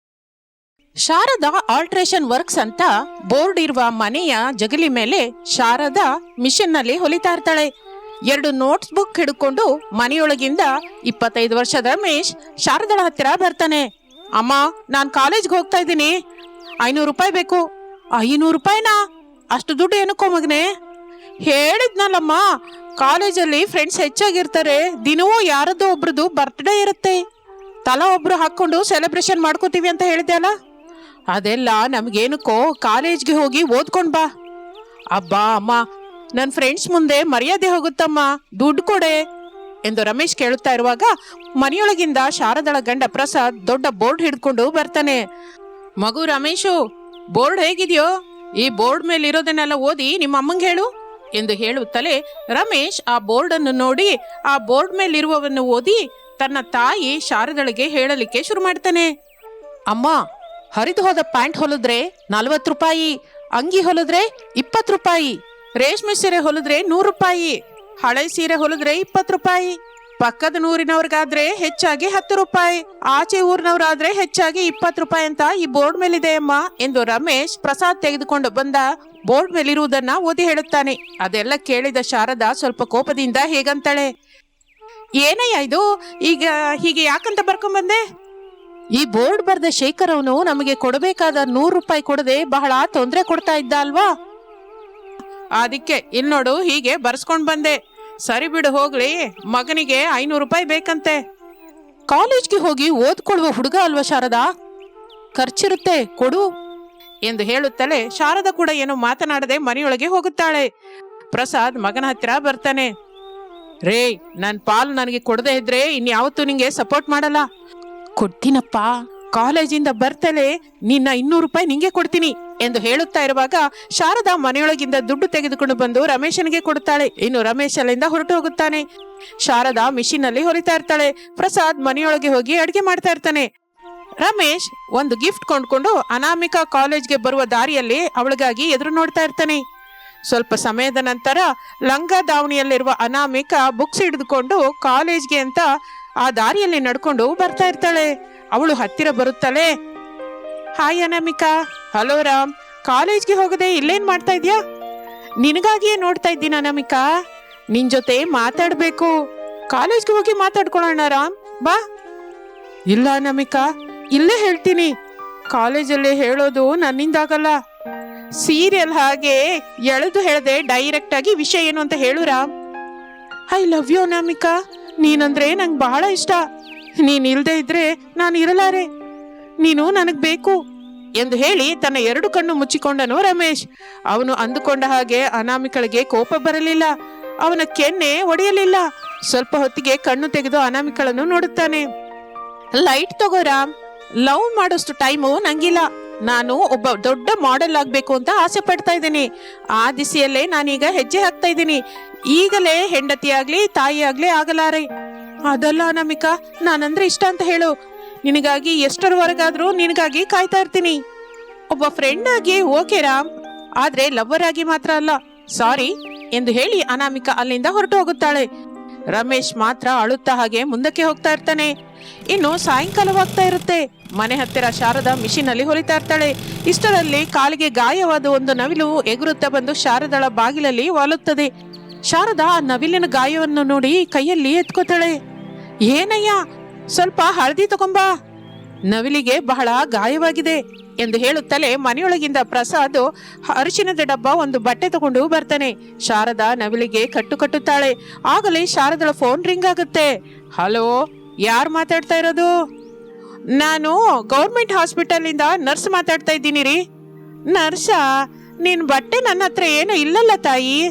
Speaker 1: ಶಾರದಾ ಆಲ್ಟ್ರೇಷನ್ ವರ್ಕ್ಸ್ ಅಂತ ಬೋರ್ಡ್ ಇರುವ ಮನೆಯ ಜಗಲಿ ಮೇಲೆ ಶಾರದಾ ಮಿಷನ್ನಲ್ಲಿ ಹೊಲಿತಾ ಇರ್ತಾಳೆ. ಎರಡು ನೋಟ್ಸ್ ಬುಕ್ ಹಿಡ್ಕೊಂಡು ಮನೆಯೊಳಗಿಂದ ಇಪ್ಪತ್ತೈದು ವರ್ಷದ ರಮೇಶ್ ಶಾರದಳ ಹತ್ತಿರ ಬರ್ತಾನೆ. ಅಮ್ಮ, ನಾನ್ ಕಾಲೇಜ್ಗೆ ಹೋಗ್ತಾ ಇದ್ದೀನಿ. ಐನೂರು ರೂಪಾಯಿ ಬೇಕು. ಐನೂರು ರೂಪಾಯಿನಾ? ಅಷ್ಟು ದುಡ್ಡು ಏನಕ್ಕೋ ಮಗನೆ? ಹೇಳಿದ್ನಲ್ಲಮ್ಮ, ಕಾಲೇಜಲ್ಲಿ ಫ್ರೆಂಡ್ಸ್ ಹೆಚ್ಚಾಗಿರ್ತಾರೆ. ದಿನವೂ ಯಾರದ್ದು ಒಬ್ರದ್ದು ಬರ್ತ್ಡೇ ಇರುತ್ತೆ. ತಲಾ ಒಬ್ರು ಹಾಕೊಂಡು ಸೆಲೆಬ್ರೇಷನ್ ಮಾಡ್ಕೋತೀವಿ ಅಂತ ಹೇಳಿದೆ ಅಲ್ಲ? ಅದೆಲ್ಲ ನಮ್ಗೇನಕ್ಕೋ, ಕಾಲೇಜ್ಗೆ ಹೋಗಿ ಓದ್ಕೊಂಡು ಬಾ. ಅಬ್ಬಾ, ಅಮ್ಮ ನನ್ನ ಫ್ರೆಂಡ್ಸ್ ಮುಂದೆ ಮರ್ಯಾದೆ ಹೋಗುತ್ತಮ್ಮ. ದುಡ್ಡು ಕೊಡೆ ಎಂದು ರಮೇಶ್ ಕೇಳುತ್ತಾ ಇರುವಾಗ ಮನೆಯೊಳಗಿಂದ ಶಾರದಳ ಗಂಡ ಪ್ರಸಾದ್ ದೊಡ್ಡ ಬೋರ್ಡ್ ಹಿಡ್ಕೊಂಡು ಬರ್ತಾನೆ. ಮಗು ರಮೇಶು, ಬೋರ್ಡ್ ಹೇಗಿದೆಯೋ? ಈ ಬೋರ್ಡ್ ಮೇಲೆ ಇರೋದನ್ನೆಲ್ಲ ಓದಿ ನಿಮ್ಮ ಅಮ್ಮಂಗೆ ಹೇಳು ಎಂದು ಹೇಳುತ್ತಲೇ ರಮೇಶ್ ಆ ಬೋರ್ಡ್ ಅನ್ನು ನೋಡಿ ಆ ಬೋರ್ಡ್ ಮೇಲಿರುವವನ್ನು ಓದಿ ತನ್ನ ತಾಯಿ ಶಾರದಳಿಗೆ ಹೇಳಲಿಕ್ಕೆ ಶುರು ಮಾಡ್ತಾನೆ. ಅಮ್ಮ, ಹರಿದು ಹೋದ ಪ್ಯಾಂಟ್ ಹೊಲಿದ್ರೆ ನಲ್ವತ್ತು ರೂಪಾಯಿ, ಅಂಗಿ ಹೊಲಿದ್ರೆ ಇಪ್ಪತ್ತು ರೂಪಾಯಿ, ರೇಷ್ಮೆ ಸೀರೆ ಹೊಲಿದ್ರೆ ನೂರು ರೂಪಾಯಿ, ಹಳೆ ಸೀರೆ ಹೊಲಿದ್ರೆ ಇಪ್ಪತ್ತು ರೂಪಾಯಿ. ಪಕ್ಕದ ನೂರಿನವ್ರಿಗಾದ್ರೆ ಹೆಚ್ಚಾಗಿ ಹತ್ತು ರೂಪಾಯಿ, ಆಚೆ ಊರಿನವರಾದ್ರೆ ಹೆಚ್ಚಾಗಿ ಇಪ್ಪತ್ತು ರೂಪಾಯಿ ಅಂತ ಈ ಬೋರ್ಡ್ ಮೇಲಿದೆ ಅಮ್ಮ ಎಂದು ರಮೇಶ್ ಪ್ರಸಾದ್ ತೆಗೆದುಕೊಂಡು ಬಂದ ಬೋರ್ಡ್ ಮೇಲಿರುವುದನ್ನ ಓದಿ ಹೇಳುತ್ತಾನೆ. ಅದೆಲ್ಲ ಕೇಳಿದ ಶಾರದಾ ಸ್ವಲ್ಪ ಕೋಪದಿಂದ ಹೇಗಂತಾಳೆ, ಏನಯ್ಯ ಇದು? ಈಗ ಹೀಗೆ ಯಾಕಂತ ಬರ್ಕೊಂಬಂದೆ? ಈ ಬೋರ್ಡ್ ಬರೆದ ಶೇಖರ್ ನಮಗೆ ಕೊಡಬೇಕಾದ ನೂರು ರೂಪಾಯಿ ಕೊಡದೆ ಬಹಳ ತೊಂದರೆ ಕೊಡ್ತಾ ಇದ್ದ ಅಲ್ವಾ? ಅದಕ್ಕೆ ಇಲ್ಲಿ ನೋಡು ಹೀಗೆ ಬರ್ಸ್ಕೊಂಡ್ ಬಂದೆ. ಸರಿ ಬಿಡು, ಹೋಗ್ಲಿ. ಮಗನಿಗೆ ಐನೂರು ರೂಪಾಯಿ ಬೇಕಂತೆ. ಕಾಲೇಜ್ಗೆ ಹೋಗಿ ಓದ್ಕೊಳ್ಳುವ ಹುಡುಗ ಅಲ್ವಾ ಶಾರದಾ? ಖರ್ಚಿರುತ್ತೆ, ಕೊಡು ಎಂದು ಹೇಳುತ್ತಲೇ ಶಾರದಾ ಕೂಡ ಏನು ಮಾತನಾಡದೆ ಮನೆಯೊಳಗೆ ಹೋಗುತ್ತಾಳೆ. ಪ್ರಸಾದ್ ಮಗನ ಹತ್ತಿರ ಬರ್ತಾನೆ. ರೇ ನನ್ನ ಪಾಲ್ ನನಗೆ ಕೊಡದೆ ಇದ್ರೆ ಇನ್ಯಾವತ್ತೂ ನಿಂಗೆ ಸಪೋರ್ಟ್ ಮಾಡಲ್ಲ. ಕೊಡ್ತೀನಪ್ಪ. ಕಾಲೇಜಿಂದ ಬರ್ತಲೇ ನಿನ್ನ ಇನ್ನೂರು ರೂಪಾಯಿ ನಿಂಗೆ ಕೊಡ್ತೀನಿ. ಎಂದು ಹೇಳುತ್ತಾ ಇರುವಾಗ ಶಾರದಾ ಮನೆಯೊಳಗಿಂದ ದುಡ್ಡು ತೆಗೆದುಕೊಂಡು ಬಂದು ರಮೇಶನಿಗೆ ಕೊಡುತ್ತಾಳೆ. ಇನ್ನು ರಮೇಶ್ ಅಲ್ಲಿಂದ ಹೊರಟು ಹೋಗುತ್ತಾನೆ. ಶಾರದಾ ಮಿಷಿನ್ ಅಲ್ಲಿ ಹೊರಿತಾ ಇರ್ತಾಳೆ. ಪ್ರಸಾದ್ ಮನೆಯೊಳಗೆ ಹೋಗಿ ಅಡಿಗೆ ಮಾಡ್ತಾ ಇರ್ತಾನೆ. ರಮೇಶ್ ಒಂದು ಗಿಫ್ಟ್ ಕೊಂಡ್ಕೊಂಡು ಅನಾಮಿಕಾ ಕಾಲೇಜ್ಗೆ ಬರುವ ದಾರಿಯಲ್ಲಿ ಅವಳಿಗಾಗಿ ಎದುರು ನೋಡ್ತಾ ಇರ್ತಾನೆ. ಸ್ವಲ್ಪ ಸಮಯದ ನಂತರ ಲಂಗ ದಾವಣಿಯಲ್ಲಿರುವ ಅನಾಮಿಕಾ ಬುಕ್ಸ್ ಹಿಡಿದುಕೊಂಡು ಕಾಲೇಜ್ಗೆ ಅಂತ ಆ ದಾರಿಯಲ್ಲಿ ನಡ್ಕೊಂಡು ಬರ್ತಾ ಇರ್ತಾಳೆ. ಅವಳು ಹತ್ತಿರ ಬರುತ್ತಾಳೆ ಹಾಯ್ ಅನಾಮಿಕಾ ಹಲೋ ರಾಮ್ ಕಾಲೇಜ್ಗೆ ಹೋಗದೆ ಇಲ್ಲೇನ್ ಮಾಡ್ತಾ ಇದ್ಯಾ? ನಿನಗಾಗಿಯೇ ನೋಡ್ತಾ ಇದ್ದೀನಿ ಅನಾಮಿಕಾ ನಿನ್ ಜೊತೆ ಮಾತಾಡ್ಬೇಕು. ಕಾಲೇಜ್ಗೆ ಹೋಗಿ ಮಾತಾಡ್ಕೊಳ್ಳೋಣ ರಾಮ್ ಬಾ. ಇಲ್ಲ ಅನಾಮಿಕಾ ಇಲ್ಲೇ ಹೇಳ್ತೀನಿ. ಕಾಲೇಜಲ್ಲಿ ಹೇಳೋದು ನನ್ನಿಂದಾಗಲ್ಲ. ಸೀರಿಯಲ್ ಹಾಗೆ ಎಳೆದು ಹೇಳದೆ ಡೈರೆಕ್ಟ್ ಆಗಿ ವಿಷಯ ಏನು ಅಂತ ಹೇಳು Ram I love you Anamika ನೀನಂದ್ರೆ ನಂಗೆ ಬಹಳ ಇಷ್ಟ. ನೀನ್ ಇಲ್ದೇ ಇದ್ರೆ ನಾನು ಇರಲಾರೆ. ನೀನು ನನಗ್ ಬೇಕು ಎಂದು ಹೇಳಿ ತನ್ನ ಎರಡು ಕಣ್ಣು ಮುಚ್ಚಿಕೊಂಡನು ರಮೇಶ್. ಅವನು ಅಂದುಕೊಂಡ ಹಾಗೆ ಅನಾಮಿಕಳಿಗೆ ಕೋಪ ಬರಲಿಲ್ಲ. ಅವನ ಕೆನ್ನೆ ಒಡೆಯಲಿಲ್ಲ. ಸ್ವಲ್ಪ ಹೊತ್ತಿಗೆ ಕಣ್ಣು ತೆಗೆದು ಅನಾಮಿಕಳನ್ನು ನೋಡುತ್ತಾನೆ. ಲೈಟ್ ತಗೋ ರಾಮ್. ಲವ್ ಮಾಡೋಷ್ಟು ಟೈಮು ನಂಗಿಲ್ಲ. ನಾನು ಒಬ್ಬ ದೊಡ್ಡ ಮಾಡೆಲ್ ಆಗ್ಬೇಕು ಅಂತ ಆಸೆ ಪಡ್ತಾ ಇದ್ದೀನಿ. ಆ ದಿಸೆಯಲ್ಲೇ ನಾನೀಗ ಹೆಜ್ಜೆ ಹಾಕ್ತಾ ಇದ್ದೀನಿ. ಈಗಲೇ ಹೆಂಡತಿ ಆಗ್ಲಿ, ತಾಯಿ ಆಗ್ಲಿ ಆಗಲಾರೆ. ಅದಲ್ಲ ಅನಾಮಿಕಾ, ನಾನಂದ್ರೆ ಇಷ್ಟ ಅಂತ ಹೇಳು. ನಿನಗಾಗಿ ಎಷ್ಟರವರೆಗಾದ್ರೂ ನಿನಗಾಗಿ ಕಾಯ್ತಾ ಇರ್ತೀನಿ. ಒಬ್ಬ ಫ್ರೆಂಡ್ ಆಗಿ, ಓಕೆ ರಾಮ್. ಆದ್ರೆ ಲವ್ವರ್ ಆಗಿ ಮಾತ್ರ ಅಲ್ಲ. ಸಾರಿ ಎಂದು ಹೇಳಿ ಅನಾಮಿಕಾ ಅಲ್ಲಿಂದ ಹೊರಟು ಹೋಗುತ್ತಾಳೆ. ರಮೇಶ್ ಮಾತ್ರ ಅಳುತ್ತಾ ಹಾಗೆ ಮುಂದಕ್ಕೆ ಹೋಗ್ತಾ ಇರ್ತಾನೆ. ಇನ್ನು ಸಾಯಂಕಾಲವಾಗ್ತಾ ಇರುತ್ತೆ. ಮನೆ ಹತ್ತಿರ ಶಾರದಾ ಮಿಷಿನ್ ಅಲ್ಲಿ ಹೊಲಿತಾ ಇರ್ತಾಳೆ. ಇಷ್ಟರಲ್ಲಿ ಕಾಲಿಗೆ ಗಾಯವಾದ ಒಂದು ನವಿಲು ಎಗುರುತ್ತಾ ಬಂದು ಶಾರದಳ ಬಾಗಿಲಲ್ಲಿ ವಾಲುತ್ತದೆ. ಶಾರದಾ ಆ ನವಿಲಿನ ಗಾಯವನ್ನು ನೋಡಿ ಕೈಯಲ್ಲಿ ಎತ್ಕೋತಾಳೆ. ಏನಯ್ಯ ಸ್ವಲ್ಪ ಹಳದಿ ತಗೊಂಬಾ. ನವಿಲಿಗೆ ಬಹಳ ಗಾಯವಾಗಿದೆ ಎಂದು ಹೇಳುತ್ತಲೇ ಮನೆಯೊಳಗಿಂದ ಪ್ರಸಾದ್ ಅರಿಶಿನದ ಡಬ್ಬ ಒಂದು ಬಟ್ಟೆ ತಗೊಂಡು ಬರ್ತಾನೆ. ಶಾರದಾ ನವಿಲಿಗೆ ಕಟ್ಟು ಕಟ್ಟುತ್ತಾಳೆ. ಆಗಲೇ ಶಾರದಳ ಫೋನ್ ರಿಂಗ್ ಆಗುತ್ತೆ. ಹಲೋ, ಯಾರು ಮಾತಾಡ್ತಾ ಇರೋದು? ನಾನು ಗೌರ್ಮೆಂಟ್ ಹಾಸ್ಪಿಟಲಿಂದ ನರ್ಸ್ ಮಾತಾಡ್ತಾ ಇದ್ದೀನಿ ರೀ ನರ್ಸಾ, ನಿನ್ ಬಟ್ಟೆ ನನ್ನ ಹತ್ರ ಏನೂ ಇಲ್ಲಲ್ಲ ತಾಯಿ.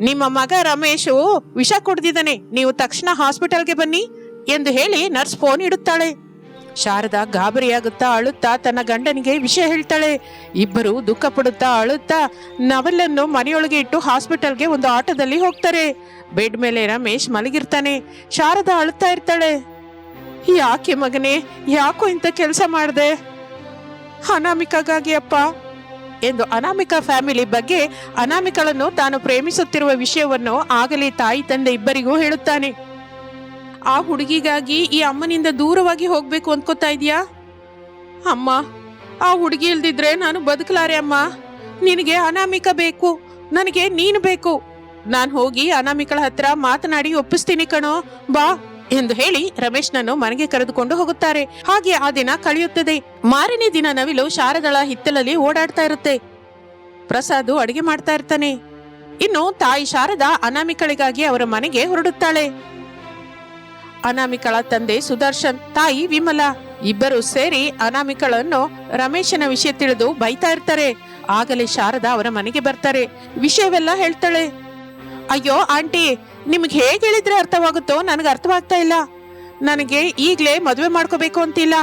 Speaker 1: ನಿಮ್ಮ ಮಗ ರಮೇಶು ವಿಷ ಕುಡ್ದಿದ್ದಾನೆ. ನೀವು ತಕ್ಷಣ ಹಾಸ್ಪಿಟಲ್ಗೆ ಬನ್ನಿ. ಎಂದು ಹೇಳಿ ನರ್ಸ್ ಫೋನ್ ಇಡುತ್ತಾಳೆ. ಶಾರದಾ ಗಾಬರಿಯಾಗುತ್ತಾ ಅಳುತ್ತಾ ತನ್ನ ಗಂಡನಿಗೆ ವಿಷಯ ಹೇಳ್ತಾಳೆ. ಇಬ್ಬರು ದುಃಖ ಪಡುತ್ತಾ ಅಳುತ್ತಾ ನವಲನ್ನು ಮನೆಯೊಳಗೆ ಇಟ್ಟು ಹಾಸ್ಪಿಟಲ್ಗೆ ಒಂದು ಆಟೋದಲ್ಲಿ ಹೋಗ್ತಾರೆ. ಬೆಡ್ ಮೇಲೆ ರಮೇಶ್ ಮಲಗಿರ್ತಾನೆ. ಶಾರದಾ ಅಳುತ್ತಾ ಇರ್ತಾಳೆ. ಯಾಕೆ ಮಗನೇ, ಯಾಕೋ ಇಂಥ ಕೆಲಸ ಮಾಡಿದೆ? ಅನಾಮಿಕಾಗಾಗಿ ಅಪ್ಪ. ಎಂದು ಅನಾಮಿಕಾ ಫ್ಯಾಮಿಲಿ ಬಗ್ಗೆ ಅನಾಮಿಕಳನ್ನು ತಾನು ಪ್ರೇಮಿಸುತ್ತಿರುವ ವಿಷಯವನ್ನು ಆಗಲೇ ತಾಯಿ ತಂದೆ ಇಬ್ಬರಿಗೂ ಹೇಳುತ್ತಾನೆ. ಆ ಹುಡುಗಿಗಾಗಿ ಈ ಅಮ್ಮನಿಂದ ದೂರವಾಗಿ ಹೋಗ್ಬೇಕು ಅಂದ್ಕೋತಾ ಇದೀಯಾ? ಅಮ್ಮ, ಆ ಹುಡುಗಿ ಇಲ್ದಿದ್ರೆ ನಾನು ಬದುಕಲಾರೆ ಅಮ್ಮ. ನಿನಗೆ ಅನಾಮಿಕ ಬೇಕು. ನನಗೆ ನೀನು ಬೇಕು. ನಾನು ಹೋಗಿ ಅನಾಮಿಕಳ ಹತ್ರ ಮಾತನಾಡಿ ಒಪ್ಪಿಸ್ತೀನಿ ಕಣೋ. ಬಾ ಎಂದು ಹೇಳಿ ರಮೇಶ್ನನ್ನು ಮನೆಗೆ ಕರೆದುಕೊಂಡು ಹೋಗುತ್ತಾರೆ. ಹಾಗೆ ಆ ದಿನ ಕಳೆಯುತ್ತದೆ. ಮಾರನೇ ದಿನ ನವಿಲು ಶಾರದಳ ಹಿತ್ತಲಲ್ಲಿ ಓಡಾಡ್ತಾ ಇರುತ್ತೆ. ಪ್ರಸಾದ್ ಅಡಿಗೆ ಮಾಡ್ತಾ ಇರ್ತಾನೆ. ಇನ್ನು ತಾಯಿ ಶಾರದಾ ಅನಾಮಿಕಳಿಗಾಗಿ ಅವರ ಮನೆಗೆ ಹೊರಡುತ್ತಾಳೆ. ಅನಾಮಿಕಳ ತಂದೆ ಸುದರ್ಶನ್, ತಾಯಿ ವಿಮಲ. ಇಬ್ಬರು ಸೇರಿ ಅನಾಮಿಕಳನ್ನು ರಮೇಶನ ವಿಷಯ ತಿಳಿದು ಬೈತಾ ಇರ್ತಾರೆ. ಆಗಲೇ ಶಾರದಾ ಅವರ ಮನೆಗೆ ಬರ್ತಾರೆ. ವಿಷಯವೆಲ್ಲ ಹೇಳ್ತಾಳೆ. ಅಯ್ಯೋ, ಆಂಟಿ, ನಿಮ್ಗೆ ಹೇಗೆ ಹೇಳಿದ್ರೆ ಅರ್ಥವಾಗುತ್ತೋ ನನಗೆ ಅರ್ಥವಾಗ್ತಾ ಇಲ್ಲ. ನನಗೆ ಈಗಲೇ ಮದುವೆ ಮಾಡ್ಕೋಬೇಕು ಅಂತಿಲ್ಲ.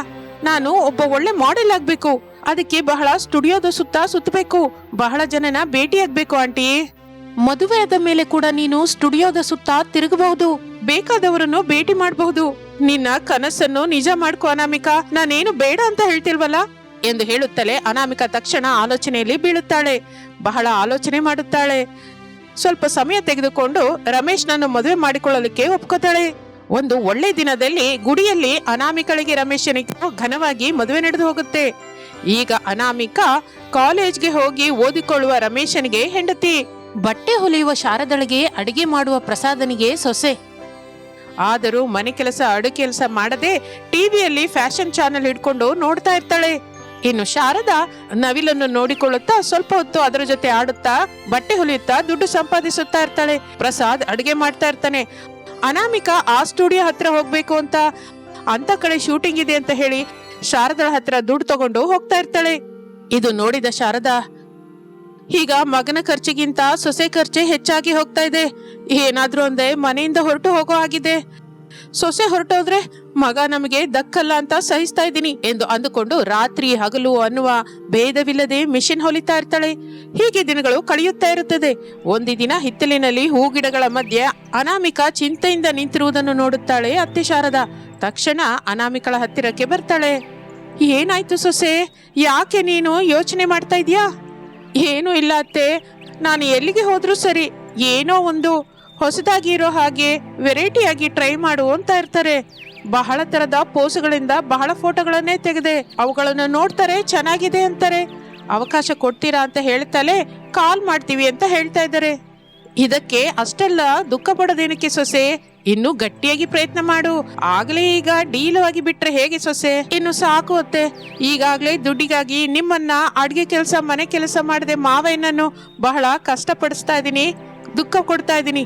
Speaker 1: ನಾನು ಒಬ್ಬ ಒಳ್ಳೆ ಮಾಡೆಲ್ ಆಗ್ಬೇಕು. ಅದಕ್ಕೆ ಬಹಳ ಸ್ಟುಡಿಯೋದ ಸುತ್ತ ಸುತ್ತಬೇಕು ಬಹಳ ಜನನ ಭೇಟಿಯಾಗ್ಬೇಕು, ಆಂಟಿ. ಮದುವೆ ಮೇಲೆ ಕೂಡ ನೀನು ಸ್ಟುಡಿಯೋದ ಸುತ್ತ ತಿರುಗಬಹುದು. ಬೇಕಾದವರನ್ನು ಭೇಟಿ ಮಾಡಬಹುದು. ನಿನ್ನ ಕನಸನ್ನು ನಿಜ ಮಾಡ್ಕೋ ಅನಾಮಿಕಾ. ನಾನೇನು ಬೇಡ ಅಂತ ಹೇಳ್ತಿಲ್ವಲ್ಲ? ಎಂದು ಹೇಳುತ್ತಲೇ ಅನಾಮಿಕಾ ತಕ್ಷಣ ಆಲೋಚನೆಯಲ್ಲಿ ಬೀಳುತ್ತಾಳೆ. ಬಹಳ ಆಲೋಚನೆ ಮಾಡುತ್ತಾಳೆ. ಸ್ವಲ್ಪ ಸಮಯ ತೆಗೆದುಕೊಂಡು ರಮೇಶ್ ರಮೇಶ್ನನ್ನು ಮದುವೆ ಮಾಡಿಕೊಳ್ಳಲಿಕ್ಕೆ ಒಪ್ಕೋತಾಳೆ. ಒಂದು ಒಳ್ಳೆ ದಿನದಲ್ಲಿ ಗುಡಿಯಲ್ಲಿ ಅನಾಮಿಕಳಿಗೆ ರಮೇಶನಿಗೆ ಘನವಾಗಿ ಮದುವೆ ನಡೆದು ಹೋಗುತ್ತೆ. ಈಗ ಅನಾಮಿಕಾ ಕಾಲೇಜ್ಗೆ ಹೋಗಿ ಓದಿಕೊಳ್ಳುವ ರಮೇಶನಿಗೆ ಹೆಂಡತಿ. ಬಟ್ಟೆ ಹೊಲಿಯುವ ಶಾರದಳಿಗೆ ಅಡಿಗೆ ಮಾಡುವ ಪ್ರಸಾದನಿಗೆ ಸೊಸೆ. ಆದರೂ ಮನೆ ಕೆಲಸ, ಅಡುಗೆ ಕೆಲಸ ಮಾಡದೆ ಟಿವಿಯಲ್ಲಿ ಫ್ಯಾಷನ್ ಚಾನೆಲ್ ಹಿಡ್ಕೊಂಡು ನೋಡ್ತಾ ಇರ್ತಾಳೆ. ಇನ್ನು ಶಾರದಾ ನವಿಲನ್ನು ನೋಡಿಕೊಳ್ಳುತ್ತಾ ಸ್ವಲ್ಪ ಹೊತ್ತು ಅದರ ಜೊತೆ ಆಡುತ್ತಾ, ಬಟ್ಟೆ ಹೊಲಿಯುತ್ತಾ ದುಡ್ಡು ಸಂಪಾದಿಸುತ್ತಾ ಇರ್ತಾಳೆ. ಪ್ರಸಾದ್ ಅಡುಗೆ ಮಾಡ್ತಾ ಇರ್ತಾನೆ. ಅನಾಮಿಕಾ ಆ ಸ್ಟುಡಿಯೋ ಹತ್ರ ಹೋಗ್ಬೇಕು ಅಂತ. ಅಂತ ಕಡೆ ಶೂಟಿಂಗ್ ಇದೆ ಅಂತ ಹೇಳಿ ಶಾರದಳ ಹತ್ರ ದುಡ್ಡು ತಗೊಂಡು ಹೋಗ್ತಾ ಇರ್ತಾಳೆ. ಇದು ನೋಡಿದ ಶಾರದಾ ಈಗ ಮಗನ ಖರ್ಚಿಗಿಂತ ಸೊಸೆ ಖರ್ಚೆ ಹೆಚ್ಚಾಗಿ ಹೋಗ್ತಾ ಇದೆ. ಏನಾದ್ರೂ ಒಂದೇ ಮನೆಯಿಂದ ಹೊರಟು ಹೋಗೋ ಆಗಿದೆ ಸೊಸೆ ಹೊರಟೋದ್ರೆ ಮಗ ನಮಗೆ ದಕ್ಕಲ್ಲ ಅಂತ ಸಹಿಸ್ತಾ ಇದ್ದೀನಿ ಎಂದು ಅಂದುಕೊಂಡು ರಾತ್ರಿ ಹಗಲು ಅನ್ನುವ ಭೇದವಿಲ್ಲದೆ ಮಿಷಿನ್ ಹೊಲಿತಾ ಇರ್ತಾಳೆ. ಹೀಗೆ ದಿನಗಳು ಕಳೆಯುತ್ತಾ ಇರುತ್ತದೆ. ಒಂದು ದಿನ ಹಿತ್ತಲಿನಲ್ಲಿ ಹೂಗಿಡಗಳ ಮಧ್ಯೆ ಅನಾಮಿಕಾ ಚಿಂತೆಯಿಂದ ನಿಂತಿರುವುದನ್ನು ನೋಡುತ್ತಾಳೆ ಅತ್ತೆ ಶಾರದ ತಕ್ಷಣ ಅನಾಮಿಕಳ ಹತ್ತಿರಕ್ಕೆ ಬರ್ತಾಳೆ. ಏನಾಯ್ತು ಸೊಸೆ? ಯಾಕೆ ನೀನು ಯೋಚನೆ ಮಾಡ್ತಾ ಇದೀಯಾ ಏನೂ ಇಲ್ಲ ಅತ್ತೆ. ನಾನು ಎಲ್ಲಿಗೆ ಹೋದರೂ ಸರಿ ಏನೋ ಒಂದು ಹೊಸದಾಗಿ ಇರೋ ಹಾಗೆ ವೆರೈಟಿಯಾಗಿ ಟ್ರೈ ಮಾಡು ಅಂತ ಇರ್ತಾರೆ. ಬಹಳ ತರದ ಪೋಸ್ಗಳಿಂದ ಬಹಳ ಫೋಟೋಗಳನ್ನೇ ತೆಗೆದೆ. ಅವುಗಳನ್ನು ನೋಡ್ತಾರೆ, ಚೆನ್ನಾಗಿದೆ ಅಂತಾರೆ. ಅವಕಾಶ ಕೊಡ್ತೀರಾ ಅಂತ ಹೇಳ್ತಲೇ ಕಾಲ್ ಮಾಡ್ತೀವಿ ಅಂತ ಹೇಳ್ತಾ ಇದ್ದಾರೆ. ಇದಕ್ಕೆ ಅಷ್ಟೆಲ್ಲ ದುಃಖ ಪಡೋದೇನಕ್ಕೆ ಸೊಸೆ? ಇನ್ನು ಗಟ್ಟಿಯಾಗಿ ಪ್ರಯತ್ನ ಮಾಡು. ಆಗ್ಲೇ ಈಗ ಡೀಲ್ ಆಗಿ ಬಿಟ್ರೆ ಹೇಗೆ ಸೊಸೆ? ಇನ್ನು ಸಾಕು ಅತ್ತೆ. ಈಗಾಗ್ಲೇ ದುಡ್ಡಿಗಾಗಿ ನಿಮ್ಮನ್ನ ಅಡ್ಗೆ ಕೆಲಸ, ಮನೆ ಕೆಲಸ ಮಾಡದೆ ಮಾವಯ್ಯನನ್ನು ಬಹಳ ಕಷ್ಟಪಡಿಸ್ತಾ ಇದ್ದೀನಿ. ದುಃಖ ಕೊಡ್ತಾ ಇದ್ದೀನಿ.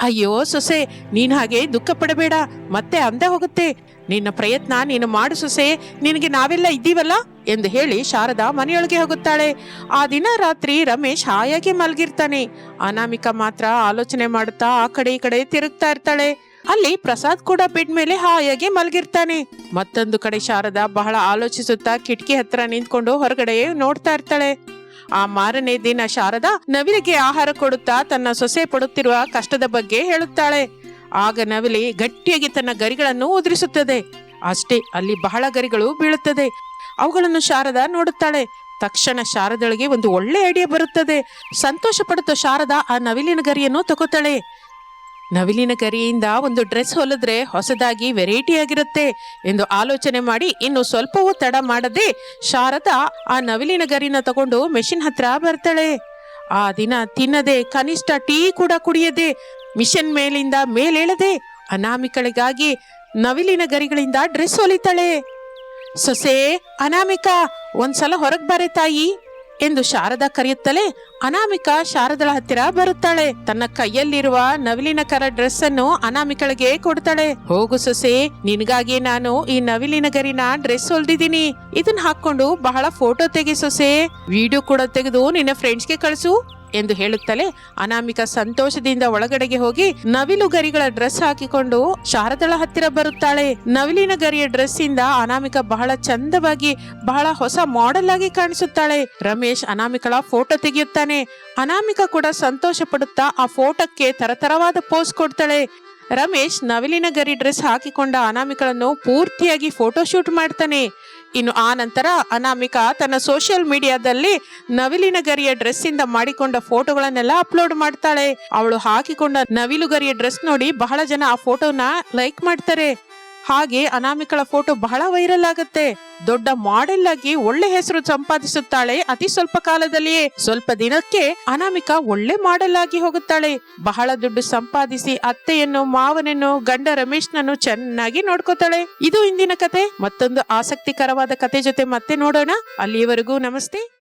Speaker 1: ಅಯ್ಯೋ ಸೊಸೆ, ನೀನು ಹಾಗೆ ದುಃಖ ಪಡಬೇಡ. ಮತ್ತೆ ಅಂದೆ ಹೋಗುತ್ತೆ. ನಿನ್ನ ಪ್ರಯತ್ನ ನೀನು ಮಾಡು ಸೊಸೆ, ನಿನಗೆ ನಾವೆಲ್ಲ ಇದ್ದೀವಲ್ಲ? ಎಂದು ಹೇಳಿ ಶಾರದಾ ಮನೆಯೊಳಗೆ ಹೋಗುತ್ತಾಳೆ. ಆ ದಿನ ರಾತ್ರಿ ರಮೇಶ್ ಹಾಯಾಗಿ ಮಲಗಿರ್ತಾನೆ. ಅನಾಮಿಕ ಮಾತ್ರ ಆಲೋಚನೆ ಮಾಡುತ್ತಾ ಆ ಕಡೆ ಈ ಕಡೆ ತಿರುಗ್ತಾ ಇರ್ತಾಳೆ. ಅಲ್ಲಿ ಪ್ರಸಾದ್ ಕೂಡ ಬೆಡ್ ಮೇಲೆ ಹಾಯಾಗಿ ಮಲಗಿರ್ತಾನೆ. ಮತ್ತೊಂದು ಕಡೆ ಶಾರದಾ ಬಹಳ ಆಲೋಚಿಸುತ್ತಾ ಕಿಟಕಿ ಹತ್ರ ನಿಂತ್ಕೊಂಡು ಹೊರಗಡೆ ನೋಡ್ತಾ ಇರ್ತಾಳೆ. ಆ ಮಾರನೇ ದಿನ ಶಾರದಾ ನವಿಲಿಗೆ ಆಹಾರ ಕೊಡುತ್ತಾ ತನ್ನ ಸೊಸೆ ಪಡುತ್ತಿರುವ ಕಷ್ಟದ ಬಗ್ಗೆ ಹೇಳುತ್ತಾಳೆ. ಆಗ ನವಿಲಿ ಗಟ್ಟಿಯಾಗಿ ತನ್ನ ಗರಿಗಳನ್ನು ಉದುರಿಸುತ್ತದೆ. ಅಷ್ಟೇ, ಅಲ್ಲಿ ಬಹಳ ಗರಿಗಳು ಬೀಳುತ್ತದೆ. ಅವುಗಳನ್ನು ಶಾರದಾ ನೋಡುತ್ತಾಳೆ. ತಕ್ಷಣ ಶಾರದಳಿಗೆ ಒಂದು ಒಳ್ಳೆ ಐಡಿಯಾ ಬರುತ್ತದೆ. ಸಂತೋಷ ಪಡುತ್ತ ಶಾರದಾ ಆ ನವಿಲಿನ ಗರಿಯನ್ನು ತಗೋತಾಳೆ. ನವಿಲಿನ ಕರಿಯಿಂದ ಒಂದು ಡ್ರೆಸ್ ಹೊಲಿದ್ರೆ ಹೊಸದಾಗಿ ವೆರೈಟಿ ಆಗಿರುತ್ತೆ ಎಂದು ಆಲೋಚನೆ ಮಾಡಿ ಇನ್ನು ಸ್ವಲ್ಪವೂ ತಡ ಮಾಡದೆ ಶಾರದಾ ಆ ನವಿಲಿನ ಗರಿನ ತಗೊಂಡು ಮೆಷಿನ್ ಹತ್ರ ಬರ್ತಾಳೆ. ಆ ದಿನ ತಿನ್ನದೆ ಕನಿಷ್ಠ ಟೀ ಕೂಡ ಕುಡಿಯದೆ ಮಿಷನ್ ಮೇಲಿಂದ ಮೇಲೇಳದೆ ಅನಾಮಿಕಳಿಗಾಗಿ ನವಿಲಿನ ಗರಿಗಳಿಂದ ಡ್ರೆಸ್ ಹೊಲಿತಾಳೆ. ಸೊಸೆ, ಅನಾಮಿಕಾ, ಒಂದ್ಸಲ ಹೊರಗೆ ಬಾರೆ ತಾಯಿ. ಎಂದು ಶಾರದಾ ಕರೆಯುತ್ತಲೇ ಅನಾಮಿಕಾ ಶಾರದಳ ಹತ್ತಿರ ಬರುತ್ತಾಳೆ. ತನ್ನ ಕೈಯಲ್ಲಿರುವ ನವಿಲಿನ ಕರ ಡ್ರೆಸ್ ಅನ್ನು ಅನಾಮಿಕಳಿಗೆ ಕೊಡ್ತಾಳೆ. ಹೋಗು ಸೊಸೆ ನಿನಗಾಗಿ ನಾನು ಈ ನವಿಲಿನ ಗರಿನ ಡ್ರೆಸ್ ಹೊಲ್ದಿದ್ದೀನಿ. ಇದನ್ನ ಹಾಕೊಂಡು ಬಹಳ ಫೋಟೋ ತೆಗೆ ಸೊಸೆ. ವಿಡಿಯೋ ಕೂಡ ತೆಗೆದು ನಿನ್ನ ಫ್ರೆಂಡ್ಸ್ಗೆ ಕಳಿಸು. ಎಂದು ಹೇಳುತ್ತಲೇ ಅನಾಮಿಕ ಸಂತೋಷದಿಂದ ಒಳಗಡೆಗೆ ಹೋಗಿ ನವಿಲು ಗರಿಗಳ ಡ್ರೆಸ್ ಹಾಕಿಕೊಂಡು ಶಾರದಳ ಹತ್ತಿರ ಬರುತ್ತಾಳೆ. ನವಿಲಿನ ಗರಿಯ ಡ್ರೆಸ್ ಇಂದ ಅನಾಮಿಕ ಬಹಳ ಚಂದವಾಗಿ, ಬಹಳ ಹೊಸ ಮಾಡೆಲ್ ಆಗಿ ಕಾಣಿಸುತ್ತಾಳೆ. ರಮೇಶ್ ಅನಾಮಿಕಳ ಫೋಟೋ ತೆಗೆಯುತ್ತಾನೆ. ಅನಾಮಿಕ ಕೂಡ ಸಂತೋಷ ಪಡುತ್ತಾ ಆ ಫೋಟೋಕ್ಕೆ ತರತರವಾದ ಪೋಸ್ ಕೊಡ್ತಾಳೆ. ರಮೇಶ್ ನವಿಲಿನ ಗರಿ ಡ್ರೆಸ್ ಹಾಕಿಕೊಂಡ ಅನಾಮಿಕಳನ್ನು ಪೂರ್ತಿಯಾಗಿ ಫೋಟೋಶೂಟ್ ಮಾಡ್ತಾನೆ. ಇನ್ನು ಆ ನಂತರ ಅನಾಮಿಕಾ ತನ್ನ ಸೋಷಿಯಲ್ ಮೀಡಿಯಾದಲ್ಲಿ ನವಿಲಿನ ಗರಿಯ ಡ್ರೆಸ್ ಇಂದ ಮಾಡಿಕೊಂಡ ಫೋಟೋಗಳನ್ನೆಲ್ಲ ಅಪ್ಲೋಡ್ ಮಾಡ್ತಾಳೆ. ಅವಳು ಹಾಕಿಕೊಂಡ ನವಿಲು ಗರಿಯ ಡ್ರೆಸ್ ನೋಡಿ ಬಹಳ ಜನ ಆ ಫೋಟೋನ ಲೈಕ್ ಮಾಡ್ತಾರೆ. ಹಾಗೆ ಅನಾಮಿಕಳ ಫೋಟೋ ಬಹಳ ವೈರಲ್ ಆಗುತ್ತೆ. ದೊಡ್ಡ ಮಾಡೆಲ್ ಆಗಿ ಒಳ್ಳೆ ಹೆಸರು ಸಂಪಾದಿಸುತ್ತಾಳೆ ಅತಿ ಸ್ವಲ್ಪ ಕಾಲದಲ್ಲಿಯೇ. ಸ್ವಲ್ಪ ದಿನಕ್ಕೆ ಅನಾಮಿಕಾ ಒಳ್ಳೆ ಮಾಡೆಲ್ ಆಗಿ ಹೋಗುತ್ತಾಳೆ. ಬಹಳ ದುಡ್ಡು ಸಂಪಾದಿಸಿ ಅತ್ತೆಯನ್ನು, ಮಾವನನ್ನು, ಗಂಡ ರಮೇಶ್ನನ್ನು ಚೆನ್ನಾಗಿ ನೋಡ್ಕೋತಾಳೆ. ಇದು ಇಂದಿನ ಕತೆ. ಮತ್ತೊಂದು ಆಸಕ್ತಿಕರವಾದ ಕತೆ ಜೊತೆ ಮತ್ತೆ ನೋಡೋಣ. ಅಲ್ಲಿಯವರೆಗೂ ನಮಸ್ತೆ.